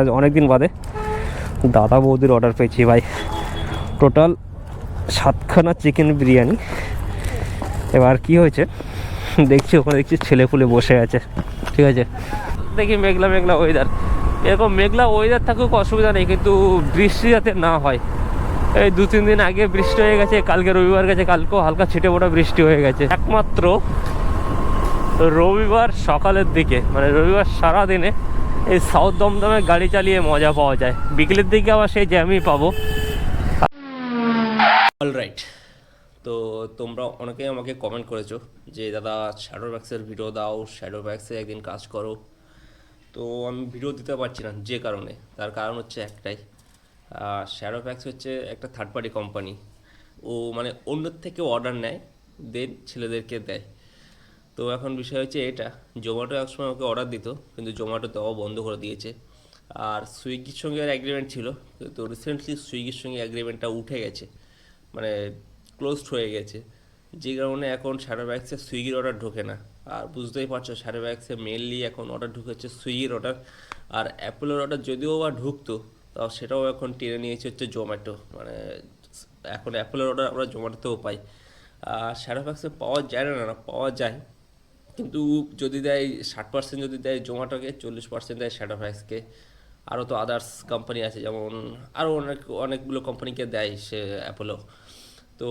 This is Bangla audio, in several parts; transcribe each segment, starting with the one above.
আজ অনেক দিন বাদে দাদা বৌদির অর্ডার পেয়েছি ভাই। টোটাল সাতখানা চিকেন বিরিয়ানি। এবার কি হয়েছে? দেখছি ওখানে দেখছি ছেলে পুলে বসে আছে। ঠিক আছে? দেখি মেঘলা মেঘলা ওয়েদার এরকম মেঘলা ওয়েদার থাকুক অসুবিধা নেই, কিন্তু বৃষ্টি যাতে না হয়। এই দু, তিন দিন আগে বৃষ্টি হয়ে গেছে, কালকে রবিবার গেছে, কালকেও হালকা ছিটে ফোটা বৃষ্টি হয়ে গেছে। একমাত্র রবিবার সকালের দিকে মানে রবিবার সারা দিনে এই সাউথ দমদমে গাড়ি চালিয়ে মজা পাওয়া যায়। বিকেলের দিকে আবার সেই জ্যামই পাবো। অল রাইট তো তোমরা অনেকেই আমাকে কমেন্ট করেছ যে, দাদা শ্যাডো ব্যাক্সের ভিডিও দাও শ্যাডো ব্যাক্সে একদিন কাজ করো। তো আমি ভিডিও দিতে পারছি না যে কারণে। তার কারণ হচ্ছে একটাই। শ্যাডো ব্যাক্স হচ্ছে একটা থার্ড পার্টি কোম্পানি ও মানে অন্যের থেকে অর্ডার নেয় দেন ছেলেদেরকে দেয়। তো এখন বিষয় হচ্ছে এটা, জোম্যাটো একসময় আমাকে অর্ডার দিত, কিন্তু জোম্যাটো দেওয়া বন্ধ করে দিয়েছে। আর সুইগির সঙ্গে আর অ্যাগ্রিমেন্ট ছিল তো রিসেন্টলি সুইগির সঙ্গে অ্যাগ্রিমেন্টটা উঠে গেছে মানে ক্লোজড হয়ে গেছে। যে কারণে এখন সারা সুইগির অর্ডার ঢোকে না। আর বুঝতেই পারছ সারা মেনলি এখন অর্ডার ঢুকেছে সুইগির অর্ডার আর অ্যাপেলের অর্ডার যদিও বা ঢুকতো, তাও সেটাও এখন টেনে নিয়েছে হচ্ছে জোম্যাটো মানে এখন অ্যাপেলের অর্ডার আমরা জোম্যাটোতেও পাই। আর সারা পাওয়া যায় না না, পাওয়া যায়। কিন্তু যদি দেয় ষাট পার্সেন্ট যদি দেয় জোম্যাটোকে, চল্লিশ পার্সেন্ট দেয় শ্যাডো ফ্যাক্সকে আরও তো আদার্স কোম্পানি আছে, যেমন আরও অনেক, অনেকগুলো কোম্পানিকে দেয় সে অ্যাপোলো তো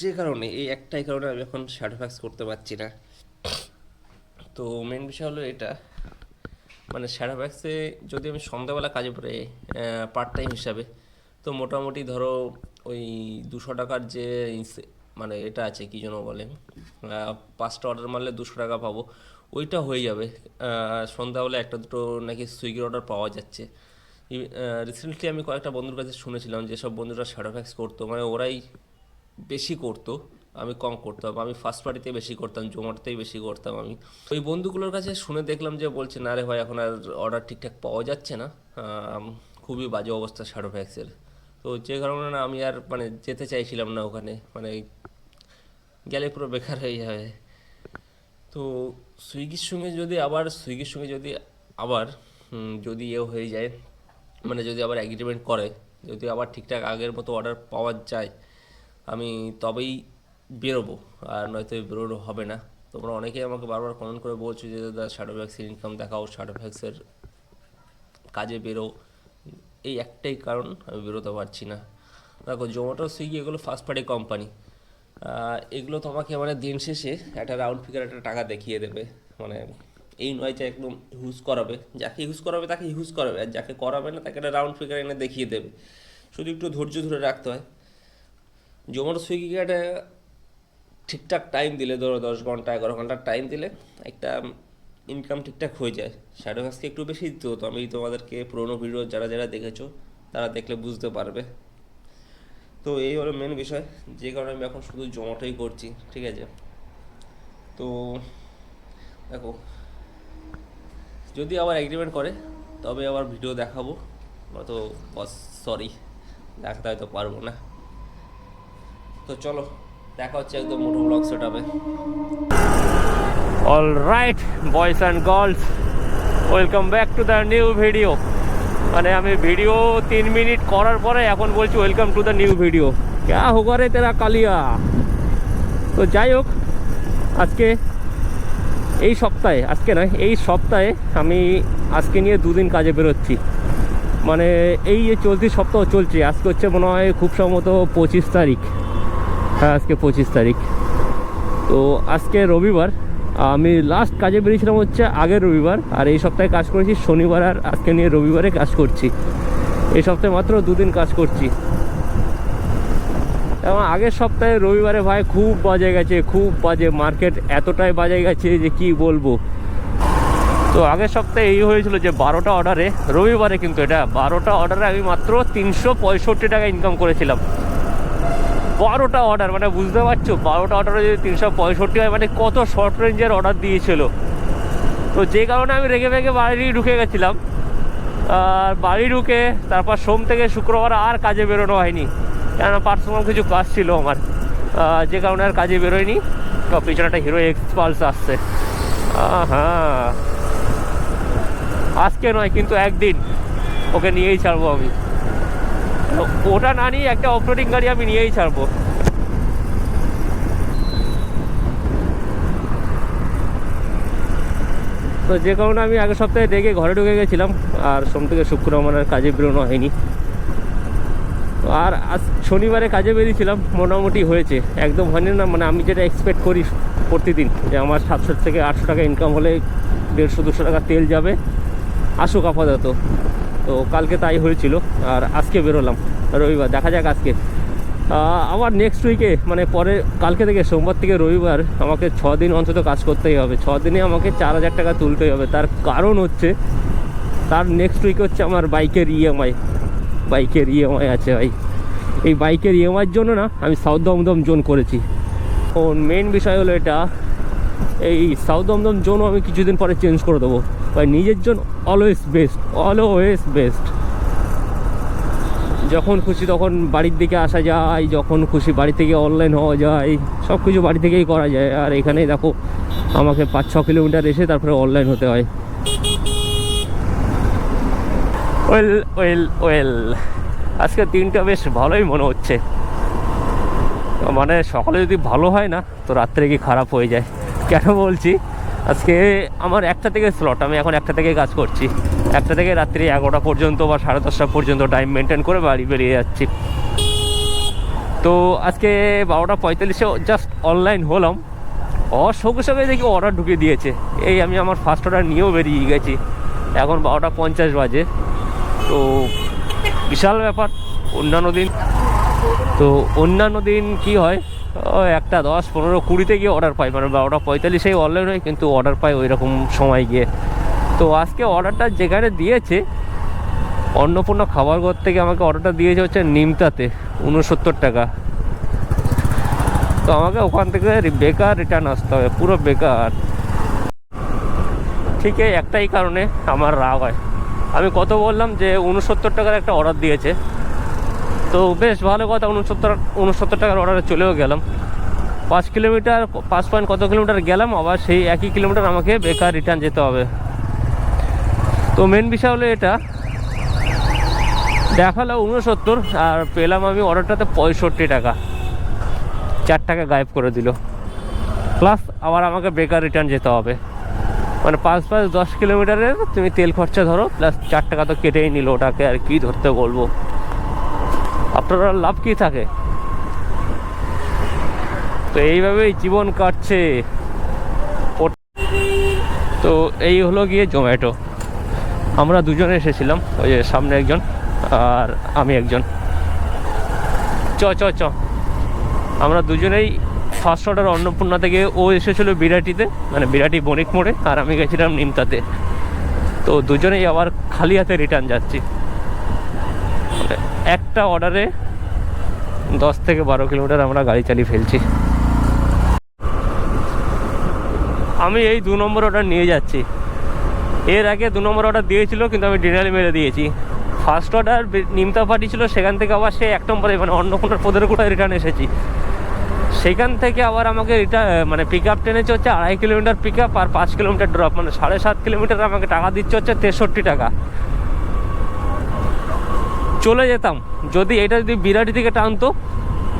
যে কারণে, এই একটাই কারণে আমি এখন শ্যাডো ফ্যাক্স করতে পারছি না। তো মেন বিষয় হলো এটা মানে শ্যাডো ফ্যাক্সে যদি আমি সন্ধ্যাবেলা কাজে পড়ে পার্ট টাইম হিসাবে, তো মোটামুটি ধরো ওই দুশো টাকার যে মানে এটা আছে, কি যেন বলে পাঁচটা অর্ডার মারলে দুশো টাকা পাবো। ওইটা হয়ে যাবে। সন্ধ্যাবেলা একটা দুটো নাকি সুইগির অর্ডার পাওয়া যাচ্ছে। রিসেন্টলি আমি কয়েকটা বন্ধুর কাছে শুনেছিলাম যেসব বন্ধুরা শ্যাডোফ্যাক্স করতো মানে ওরাই বেশি করতো, আমি কম করতাম। আমি ফার্স্ট পার্টিতে বেশি করতাম জোম্যাটোতেই বেশি করতাম আমি। ওই বন্ধুগুলোর কাছে শুনে দেখলাম যে বলছে, না রে ভাই, এখন আর অর্ডার ঠিকঠাক পাওয়া যাচ্ছে না। খুবই বাজে অবস্থা শ্যাডোফ্যাক্সের তো যে কারণে না আমি আর মানে যেতে চাইছিলাম না ওখানে। মানে গেলে পুরো বেকার হয়ে যাবে। তো সুইগির সঙ্গে যদি আবার, সুইগির সঙ্গে যদি আবার যদি এ হয়ে যায় মানে যদি আবার এগ্রিমেন্ট করে, যদি আবার ঠিকঠাক আগের মতো অর্ডার পাওয়া যায়, আমি তবেই বেরোবো। আর নয়তো বেরোনো হবে না। তোমরা অনেকেই আমাকে বারবার কমেন্ট করে বলছো যে, দাদা শ্যাডো ভ্যাক্সের ইনকাম দেখাও শ্যাডো ভ্যাক্সের কাজে বেরো। এই একটাই কারণ আমি বেরোতে পারছি না। দেখো জোম্যাটো সুইগি এগুলো ফার্স্ট পার্টি কোম্পানি এগুলো তোমাকে মানে দিন শেষে একটা রাউন্ড ফিগার একটা টাকা দেখিয়ে দেবে। মানে এই নয় একদম ইউজ করাবে। যাকে ইউজ করাবে, তাকে ইউজ করাবে। আর যাকে করাবে না, তাকে একটা রাউন্ড ফিগার এনে দেখিয়ে দেবে। শুধু একটু ধৈর্য ধরে রাখতে হয়। জোম্যাটো সুইগিকে একটা ঠিকঠাক টাইম দিলে, ধরো দশ ঘণ্টা, এগারো ঘণ্টার টাইম দিলে একটা ইনকাম ঠিকঠাক হয়ে যায়। শ্যাডো কাজকে একটু বেশি দিতে হতো। আমি তোমাদেরকে পুরোনো ভিডিও যারা যারা দেখেছ, তারা দেখলে বুঝতে পারবে। তো এই হলো মেন বিষয়। যে কারণে আমি এখন শুধু জমাটোই করছি, ঠিক আছে? তো দেখো, যদি আবার এগ্রিমেন্ট করে, তবে আবার ভিডিও দেখাবো। বস সরি দেখাতে হয়তো পারব না। তো চলো, দেখা হচ্ছে একদম moto blog set all right boys and girls welcome back to the new video মানে আমি ভিডিও তিন মিনিট করার পরে এখন বলছি welcome to the new video ক্যা হোগা রে তেরা কালিয়া? তো যাই হোক, আজকে এই সপ্তাহে, আজকে নয়, এই সপ্তাহে আমি আজকে নিয়ে দুদিন কাজে বেরোচ্ছি। মানে এই যে চলতি সপ্তাহ চলছে, আজকে হচ্ছে মনে হয় খুব সম্ভবত পঁচিশ তারিখ। হ্যাঁ আজকে পঁচিশ তারিখ। তো আজকে রবিবার আমি লাস্ট কাজে বেরিয়েছিলাম হচ্ছে আগের রবিবার, আর এই সপ্তাহে কাজ করেছি শনিবার আর আজকে নিয়ে রবিবারে কাজ করছি। এই সপ্তাহে মাত্র দুদিন কাজ করছি। এবং আগের সপ্তাহে রবিবারে ভাই খুব বাজে গেছে, খুব বাজে মার্কেট এতটাই বাজে গেছে যে কি বলব। তো আগের সপ্তাহে এই হয়েছিল যে বারোটা অর্ডারে রবিবারে কিন্তু এটা বারোটা অর্ডারে আমি মাত্র তিনশো পঁয়ষট্টি টাকা ইনকাম করেছিলাম। বারোটা অর্ডার মানে বুঝতে পারছ? বারোটা অর্ডারে যদি তিনশো পঁয়ষট্টি হয় মানে কত শর্ট রেঞ্জের অর্ডার দিয়েছিল। তো যে কারণে আমি রেগে ভেগে বাড়ি ঢুকে গেছিলাম। আর বাড়ি ঢুকে, তারপর সোম থেকে শুক্রবার আর কাজে বেরোনো হয়নি। কেননা পার্সোনাল কিছু কাজ ছিল আমার। যে কারণে আর কাজে বেরোয়নি। তো পিছনে একটা হিরো এক্সপালস আসছে। হ্যাঁ আজকে নয়, কিন্তু একদিন। ওকে নিয়েই ছাড়বো আমি। ওটা না নিয়ে একটা অফরোডিং গাড়ি আমি নিয়েই ছাড়বো। তো যে কারণে আমি আগের সপ্তাহে দেখে ঘরে ঢুকে গেছিলাম, আর সোম থেকে শুক্র আমার কাজে বেরোনো হয়নি। আর আজ শনিবারে কাজে বেরিয়েছিলাম, মোটামুটি হয়েছে। একদম হয়নি না মানে আমি যেটা এক্সপেক্ট করি প্রতিদিন, যে আমার সাতশো থেকে আটশো টাকা ইনকাম হলে দেড়শো, দুশো টাকা তেল যাবে। আসুক আপাতত। তো কালকে তাই হয়েছিল, আর আজকে বেরোলাম, রবিবার, দেখা যাক আজকে। আবার নেক্সট উইকে মানে পরে, কালকে থেকে সোমবার থেকে রবিবার, আমাকে ছ দিন অন্তত কাজ করতেই হবে। ছ দিনে আমাকে চার হাজার টাকা তুলতেই হবে। তার কারণ হচ্ছে, তার নেক্সট উইক হচ্ছে আমার বাইকের ইএমআই বাইকের ইএমআই আছে ভাই। এই বাইকের ইএমআইয়ের জন্য না, আমি সাউথ দমদম জোন করেছি। ও মেন বিষয় হলো এটা এই সাউথ দমদম জোনও আমি কিছুদিন পরে চেঞ্জ করে দেবো। ভাই, নিজের জন্য অলওয়েজ বেস্ট অলওয়েজ বেস্ট যখন খুশি তখন বাড়ির দিকে আসা যায়, যখন খুশি বাড়ি থেকে অনলাইন হওয়া যায়, সব কিছু বাড়ি থেকেই করা যায়। আর এখানে দেখো, আমাকে পাঁচ ছ কিলোমিটার এসে তারপরে অনলাইন হতে হয়। ওয়েল ওয়েল ওয়েল আজকে দিনটা বেশ ভালোই মনে হচ্ছে। মানে সকালে যদি ভালো হয় না, তো রাত্রে কি খারাপ হয়ে যায়? কেন বলছি? আজকে আমার একটা থেকে স্লট আমি এখন একটা থেকে কাজ করছি। একটা থেকে রাত্রি এগারোটা পর্যন্ত বা সাড়ে দশটা পর্যন্ত টাইম মেনটেন করে বাড়ি বেরিয়ে যাচ্ছি। তো আজকে বারোটা পঁয়তাল্লিশে জাস্ট অনলাইন হলাম। ওর সঙ্গে সঙ্গে দেখি অর্ডার ঢুকে দিয়েছে। এই আমি আমার ফার্স্ট অর্ডার নিয়েও বেরিয়ে গেছি। এখন বারোটা পঞ্চাশ বাজে। তো বিশাল ব্যাপার, অন্যান্য দিন। তো অন্যান্য দিন কি হয়? ও, একটা দশ, পনেরো, কুড়িতে গিয়ে অর্ডার পাই। মানে বারোটা পঁয়তাল্লিশেই অনলাইন হয়, কিন্তু অর্ডার পাই ওই রকম সময় গিয়ে। তো আজকে অর্ডারটা যেখানে দিয়েছে, অন্নপূর্ণা খাবার ঘর থেকে আমাকে অর্ডারটা দিয়েছে হচ্ছে নিমতাতে, উনসত্তর টাকা। তো আমাকে ওখান থেকে বেকার রিটার্ন আসতে হবে, পুরো বেকার। ঠিক একটাই কারণে আমার রাগ হয়। আমি কত বললাম যে উনসত্তর টাকার একটা অর্ডার দিয়েছে। তো বেশ ভালো কথা, উনসত্তর উনসত্তর টাকার অর্ডারে চলেও গেলাম। পাঁচ কিলোমিটার, পাঁচ পয়েন্ট কত কিলোমিটার গেলাম, আবার সেই একই কিলোমিটার আমাকে বেকার রিটার্ন যেতে হবে। তো মেন বিষয় হলো এটা, দেখাল উনসত্তর, আর পেলাম আমি অর্ডারটাতে পঁয়ষট্টি টাকা। চার টাকা গায়েব করে দিল। প্লাস আবার আমাকে বেকার রিটার্ন যেতে হবে। মানে পাঁচ পাঁচ, দশ কিলোমিটারের তুমি তেল খরচা ধরো প্লাস চার টাকা তো কেটেই নিল ওটাকে, আর কি ধরতে বলব? আপনার লাভ কি থাকে? তো এইভাবেই জীবন কাটছে। তো এই হলো গিয়ে জোম্যাটো। আমরা দুজনে এসেছিলাম, ওই যে সামনে একজন আর আমি একজন। চ চ চ। আমরা দুজনেই ফার্স্ট অর্ডার অন্নপূর্ণা থেকে ও এসেছিল বিরাটিতে মানে বিরাটি বণিক মোড়ে, আর আমি গেছিলাম নিমতাতে। তো দুজনেই আবার খালি হাতে রিটার্ন যাচ্ছি। একটা অর্ডারে দশ থেকে বারো কিলোমিটার আমরা গাড়ি চালিয়ে ফেলছি। আমি এই দু নম্বর অর্ডার নিয়ে যাচ্ছি। এর আগে দু নম্বর অর্ডার দিয়েছিল, কিন্তু আমি ডিনারে মেরে দিয়েছি। ফার্স্ট অর্ডার নিমতা পার্টি ছিল, সেখান থেকে আবার সে এক নম্বরে মানে অন্য কোনো পদের কোটায় রিটার্ন এসেছি। সেখান থেকে আবার আমাকে রিটার্ন মানে পিক আপ টেনেছে হচ্ছে আড়াই কিলোমিটার পিক আপ আর পাঁচ কিলোমিটার ড্রপ মানে সাড়ে সাত কিলোমিটার আমাকে টাকা দিচ্ছে হচ্ছে তেষট্টি টাকা। চলে যেতাম। যদি এটা যদি বিরাটি থেকে টানতো,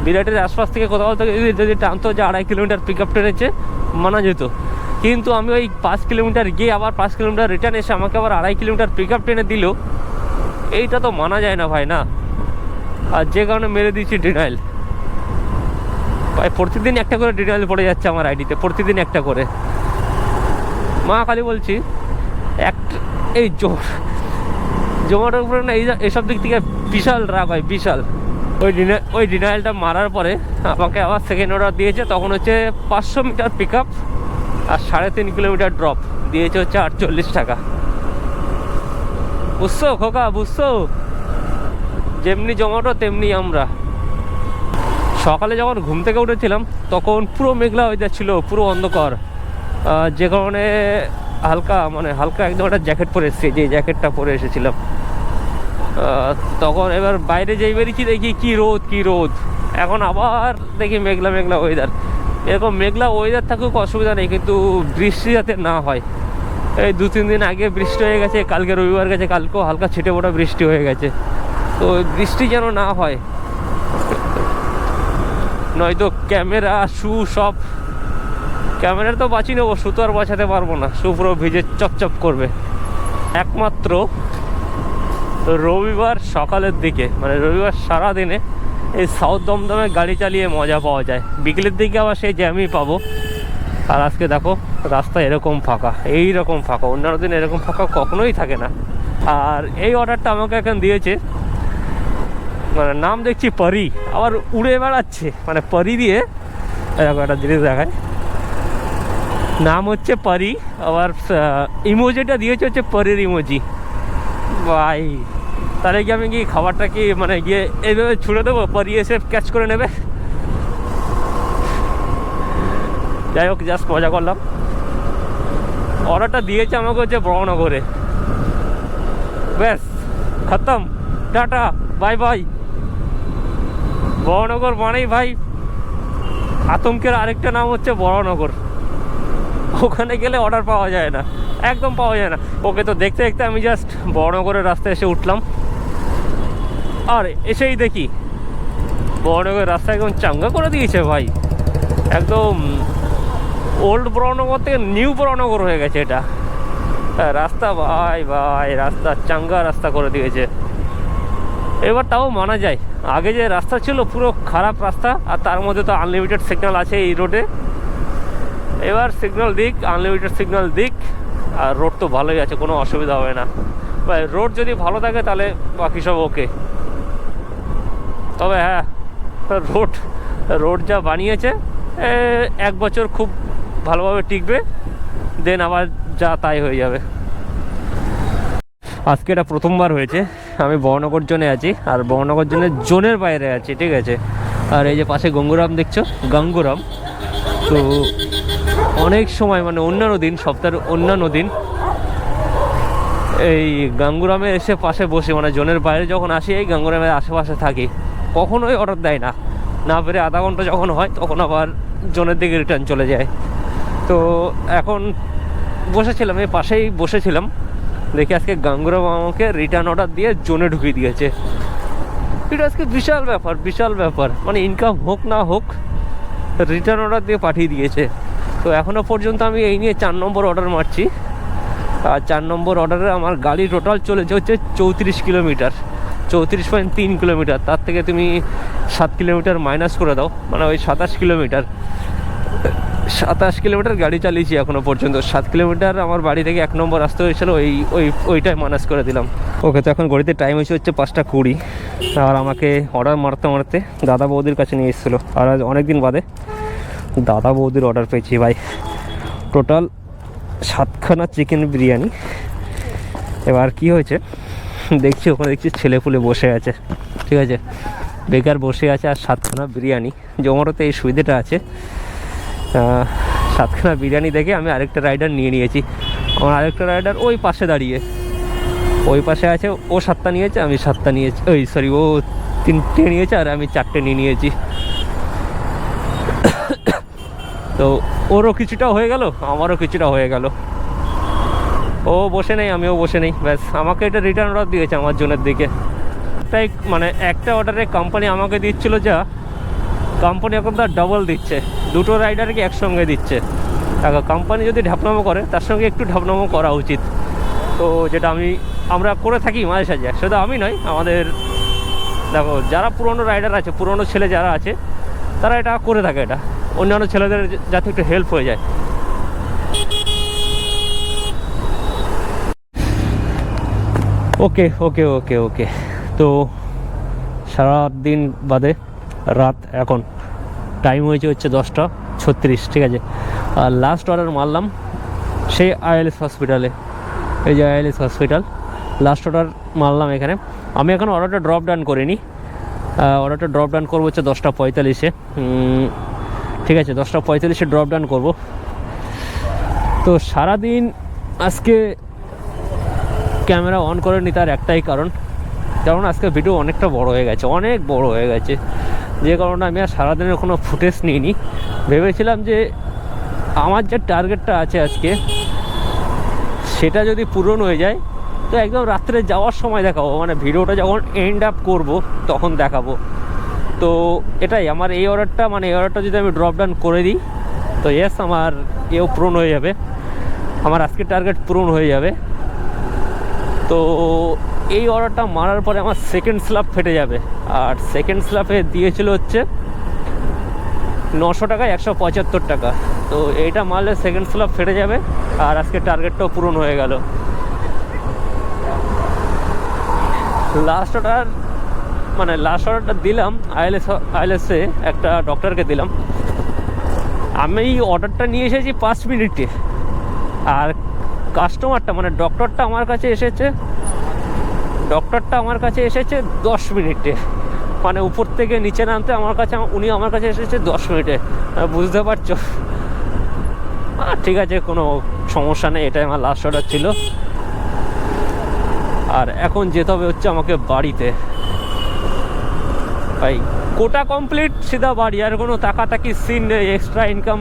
বিরাটের আশপাশ থেকে কোথাও থেকে যদি টানতো যে আড়াই কিলোমিটার পিক আপ টেনেছে মানা যেত। কিন্তু আমি ওই পাঁচ কিলোমিটার গিয়ে আবার পাঁচ কিলোমিটার রিটার্ন এসে আমাকে আবার আড়াই কিলোমিটার পিক আপ টেনে দিল। এইটা তো মানা যায় না ভাই, না? আর যে কারণে মেরে দিয়েছি ডিনাইল ভাই, প্রতিদিন একটা করে ডিনাইল পড়ে যাচ্ছে আমার আইডিতে প্রতিদিন একটা করে। মা খালি বলছি, এক এই জোর। জোম্যাটোর উপরে না, এই এসব দিক থেকে বিশাল রাগ হয় বিশাল। ওই ডিনা ওই ডিনাইলটা মারার পরে আমাকে আবার সেকেন্ড অর্ডার দিয়েছে, তখন হচ্ছে পাঁচশো মিটার পিক আপ আর সাড়ে তিন কিলোমিটার ড্রপ দিয়েছে হচ্ছে আটচল্লিশ টাকা। বুঝছ খোকা, বুঝছ? যেমনি জমাটো তেমনি আমরা। সকালে যখন ঘুম থেকে উঠেছিলাম, তখন পুরো মেঘলা হয়ে যাচ্ছিল, পুরো অন্ধকার। যে কারণে হালকা মানে হালকা একদম একটা জ্যাকেট পরে এসেছি, যে জ্যাকেটটা পরে এসেছিলাম। তখন এবার বাইরে যেই বেরিয়েছি, দেখি কি রোদ কি রোদ। এখন আবার দেখি মেঘলা মেঘলা ওয়েদার এরকম মেঘলা ওয়েদার থাকুক, অসুবিধা নেই, কিন্তু বৃষ্টি যাতে না হয়। এই দু, তিন দিন আগে বৃষ্টি হয়ে গেছে, কালকে রবিবার গেছে, কালকেও হালকা ছিটে ফোটা বৃষ্টি হয়ে গেছে। তো বৃষ্টি যেন না হয়। নয়তো ক্যামেরা, শু সব। ক্যামেরা তো বাঁচিয়ে নেব শু তো আর বাঁচাতে পারব না। শু পুরো ভিজে চপচপ করবে। একমাত্র রবিবার সকালের দিকে মানে রবিবার সারা দিনে এই সাউথ দমদমে গাড়ি চালিয়ে মজা পাওয়া যায়। বিকেলের দিকে আবার সেই জ্যামই পাবো। আর আজকে দেখো, রাস্তা এরকম ফাঁকা এই রকম ফাঁকা, অন্যান্য দিন এরকম ফাঁকা কখনোই থাকে না। আর এই অর্ডারটা আমাকে এখন দিয়েছে মানে নাম দেখছি পরি, আবার উড়ে বেড়াচ্ছে মানে পরি দিয়ে। এরকম একটা জিনিস দেখায় নাম হচ্ছে পরি, আবার ইমোজিটা দিয়েছে হচ্ছে পরির ইমোজি ভাই। তাহলে কি আমি কি খাবারটা কি মানে গিয়ে এইভাবে ছুড়ে দেবো? পরি এসে ক্যাচ করে নেবে? যাই হোক জাস্ট মজা করলাম। অর্ডারটা দিয়েছে আমাকে হচ্ছে বড়নগরে ব্যাস, খতম। টাটা বাই বাই বড়নগর মানেই ভাই, আতঙ্কের আরেকটা নাম হচ্ছে বড়নগর। ওখানে গেলে অর্ডার পাওয়া যায় না। একদম পাওয়া যায় না। ওকে তো দেখতে দেখতে আমি জাস্ট বড়নগরের রাস্তায় এসে উঠলাম। আর এসেই দেখি বড়নগরের রাস্তা একদম চাঙ্গা করে দিয়েছে ভাই। একদম ওল্ড বড়নগর থেকে নিউ বড়নগর হয়ে গেছে এটা। হ্যাঁ, রাস্তা ভাই ভাই রাস্তা চাঙ্গা রাস্তা করে দিয়েছে। এবার তাও মানা যায়। আগে যে রাস্তা ছিল পুরো খারাপ রাস্তা আর তার মধ্যে তো আনলিমিটেড সিগন্যাল আছে এই রোডে এবার সিগন্যাল দিক আনলিমিটেড সিগন্যাল দিক আর রোড তো ভালোই আছে কোনো অসুবিধা হবে না। রোড যদি ভালো থাকে তাহলে বাকি সব ওকে তবে হ্যাঁ রোড রোড যা বানিয়েছে এক বছর খুব ভালোভাবে টিকবে, দেন আবার যা তাই হয়ে যাবে। আজকে এটা প্রথমবার হয়েছে, আমি বহনগর জোনে আছি, আর বহনগর জোনের জোনের বাইরে আছি, ঠিক আছে? আর এই যে পাশে গঙ্গুরাম দেখছ? গঙ্গুরাম। তো অনেক সময় মানে অন্যান্য দিন, সপ্তাহের অন্যান্য দিন, এই গাঙ্গুরামে এসে পাশে বসে মানে জোনের বাইরে যখন আসি, এই গাঙ্গুরামের আশেপাশে থাকি। কখনোই অর্ডার দেয় না। না পেরে আধা ঘণ্টা যখন হয়, তখন আবার জোনের দিকে রিটার্ন চলে যায়। তো এখন বসেছিলাম, এই পাশেই বসেছিলাম। দেখি আজকে গাঙ্গুরা আমাকে রিটার্ন অর্ডার দিয়ে জোনে ঢুকিয়ে দিয়েছে। এটা আজকে বিশাল ব্যাপার বিশাল ব্যাপার। মানে ইনকাম হোক না হোক রিটার্ন অর্ডার দিয়ে পাঠিয়ে দিয়েছে। তো এখনও পর্যন্ত আমি এই নিয়ে চার নম্বর অর্ডার মারছি। আর চার নম্বর অর্ডারে আমার গাড়ি টোটাল চলেছে হচ্ছে চৌত্রিশ কিলোমিটার চৌত্রিশ পয়েন্ট তিন কিলোমিটার, তার থেকে তুমি সাত কিলোমিটার মাইনাস করে দাও মানে ওই সাতাশ কিলোমিটার। সাতাশ কিলোমিটার গাড়ি চালিয়েছি এখনও পর্যন্ত। সাত কিলোমিটার আমার বাড়ি থেকে এক নম্বর আসতে হয়েছিল, ওই ওই ওইটাই মাইনাস করে দিলাম। ওকে, তো এখন গড়িতে টাইম হয়েছে হচ্ছে পাঁচটা কুড়ি। আর আমাকে অর্ডার মারতে মারতে দাদা বৌদির কাছে নিয়ে এসেছিল। আর আজ অনেক দিন বাদে দাদা বৌদির অর্ডার পেয়েছি, ভাই। টোটাল সাতখানা চিকেন বিরিয়ানি। এবার কি হয়েছে? দেখছি ওখানে দেখছি ছেলে পুলে বসে আছে। ঠিক আছে? বেকার বসে আছে আর সাতখানা বিরিয়ানি। জোমাটোতে এই সুবিধাটা আছে। সাতখানা বিরিয়ানি দেখে আমি আরেকটা রাইডার নিয়ে নিয়েছি। আমার আরেকটা রাইডার ওই পাশে দাঁড়িয়ে। ওই পাশে আছে, ও সাতটা নিয়েছে, আমি সাতটা নিয়েছি। ওই সরি ও তিনটে নিয়েছে আর আমি চারটে নিয়ে নিয়েছি। তো ওরও কিছুটা হয়ে গেল, আমারও কিছুটা হয়ে গেল। ও বসে নেই, আমিও বসে নেই। ব্যাস, আমাকে এটা রিটার্ন অর্ডার দিয়েছে আমার জনের দিকে। তাই মানে একটা অর্ডারে কোম্পানি আমাকে দিচ্ছিল যা কোম্পানি এখন তার ডবল দিচ্ছে। দুটো রাইডারকে একসঙ্গে দিচ্ছে। দেখো কোম্পানি যদি ঢাপনামো করে, তার সঙ্গে একটু ঢাপনামো করা উচিত। তো যেটা আমি, আমরা করে থাকি মাঝে সাঝে, শুধু আমি নয়, আমাদের দেখো, যারা পুরনো রাইডার আছে, পুরনো ছেলে যারা আছে, তারা এটা করে থাকে এটা। অন্যান্য ছেলেদের যাতে একটু হেল্প হয়ে যায়। ওকে ওকে ওকে ওকে তো সারা দিন বাদে রাত এখন। টাইম হয়েছে হচ্ছে দশটা ছত্রিশ, ঠিক আছে? আর লাস্ট অর্ডার মারলাম সেই আইএলএস হসপিটালে এই যে আইএলএস হসপিটাল লাস্ট অর্ডার মারলাম এখানে। আমি এখন অর্ডারটা ড্রপ ডাউন করিনি। অর্ডারটা ড্রপ ডাউন করব হচ্ছে দশটা পঁয়তাল্লিশে। ঠিক আছে, দশটা পঁয়তাল্লিশে ড্রপ ডাউন করব। তো সারাদিন আজকে ক্যামেরা অন করেনি তার একটাই কারণ। কারণ আজকে ভিডিও অনেকটা বড় হয়ে গেছে, অনেক বড় হয়ে গেছে। যে কারণে আমি আর সারাদিনের কোনো ফুটেজ নিইনি। ভেবেছিলাম যে আমার যে টার্গেটটা আছে আজকে, সেটা যদি পূরণ হয়ে যায়, তো একদম রাত্রে যাওয়ার সময় দেখাবো। মানে ভিডিওটা যখন এন্ড আপ করব, তখন দেখাবো। তো এটাই আমার এই অর্ডারটা মানে এই অর্ডারটা যদি আমি ড্রপ ডাউন করে দিই, তো ইয়েস আমার এও পূরণ হয়ে যাবে। আমার আজকের টার্গেট পূরণ হয়ে যাবে। তো এই অর্ডারটা মারার পরে আমার সেকেন্ড স্ল্যাব ফেটে যাবে। আর সেকেন্ড স্ল্যাবে দিয়েছিল হচ্ছে নশো টাকায় একশো পঁচাত্তর টাকা। তো এইটা মারলে সেকেন্ড স্ল্যাব ফেটে যাবে, আর আজকে টার্গেটটাও পূরণ হয়ে গেল। লাস্ট অর্ডার মানে লাস্ট অর্ডারটা দিলাম আইএলএস আইএলএসে একটা ডক্টরকে দিলাম। আমি এই অর্ডারটা নিয়ে এসেছি পাঁচ মিনিটে। আর কাস্টমারটা মানে ডক্টরটা আমার কাছে এসেছে। ডক্টরটা আমার কাছে এসেছে দশ মিনিটে। মানে উপর থেকে নিচে নামতে আমার কাছে, উনি আমার কাছে এসেছে দশ মিনিটে। বুঝতে পারছ? ঠিক আছে, কোনো সমস্যা নেই, এটাই আমার লাস্ট অর্ডার ছিল। আর এখন যেতে হবে হচ্ছে আমাকে বাড়িতে। ভাই, কোটা কমপ্লিট সিধা বাড়ি, আর কোনো তাকাতাকি সিন নেই এক্সট্রা ইনকাম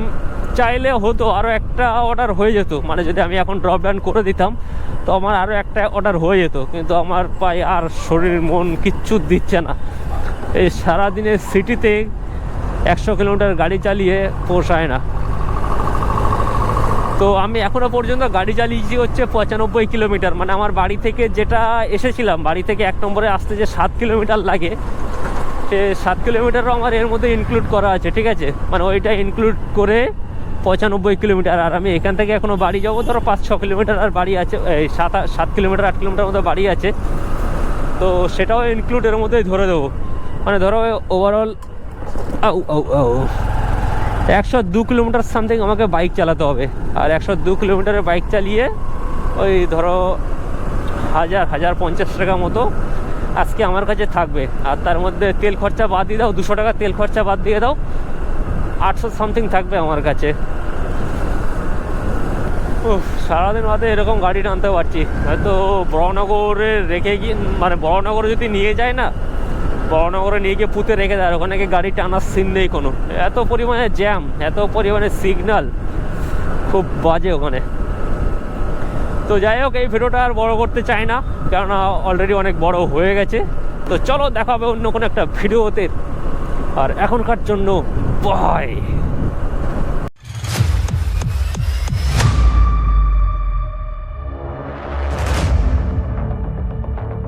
চাইলে হতো আরও একটা অর্ডার হয়ে যেত। মানে যদি আমি এখন ড্রপ ডাউন করে দিতাম, তো আমার আরও একটা অর্ডার হয়ে যেত। কিন্তু আমার পায়ে আর শরীর মন কিচ্ছু দিচ্ছে না। এই সারাদিনের সিটিতে একশো কিলোমিটার গাড়ি চালিয়ে পোষায় না। তো আমি এখনও পর্যন্ত গাড়ি চালিয়েছি হচ্ছে পঁচানব্বই কিলোমিটার। মানে আমার বাড়ি থেকে যেটা এসেছিলাম, বাড়ি থেকে এক নম্বরে আসতে যে সাত কিলোমিটার লাগে, সে সাত কিলোমিটারও আমার এর মধ্যে ইনক্লুড করা আছে, ঠিক আছে? মানে ওইটা ইনক্লুড করে পঁচানব্বই কিলোমিটার। আর আমি এখান থেকে এখনও বাড়ি যাব, ধরো পাঁচ ছ কিলোমিটার আর বাড়ি আছে, এই সাত সাত কিলোমিটার, আট কিলোমিটার মতো বাড়ি আছে। তো সেটাও ইনক্লুড এর মধ্যেই ধরে দেবো। মানে ধরো ওভারঅল আউ আউ আউ। একশো দু কিলোমিটার সামথিং আমাকে বাইক চালাতে হবে। আর একশো দু কিলোমিটারের বাইক চালিয়ে ওই ধরো হাজার হাজার পঞ্চাশ টাকা মতো আজকে আমার কাছে থাকবে। আর তার মধ্যে তেল খরচা বাদ দিয়ে দাও, দুশো টাকা তেল খরচা বাদ দিয়ে দাও। আটশো সামথিং থাকবে আমার কাছে। সারাদিন বাদে এরকম গাড়ি টানতে পারছি। হয়তো বড়নগরে রেখে গিয়ে মানে বড়নগরে যদি নিয়ে যায় না, বড়নগরে নিয়ে গিয়ে পুঁতে রেখে দেয় ওখানে গিয়ে গাড়ি টানার সিন নেই কোনো। এত পরিমাণে জ্যাম এত পরিমাণে সিগন্যাল খুব বাজে ওখানে। তো যাই হোক, এই ভিডিওটা আর বড় করতে চাই না, কেননা অলরেডি অনেক বড় হয়ে গেছে। তো চলো, দেখা হবে অন্য কোনো একটা ভিডিওতে। আর এখনকার জন্য বাই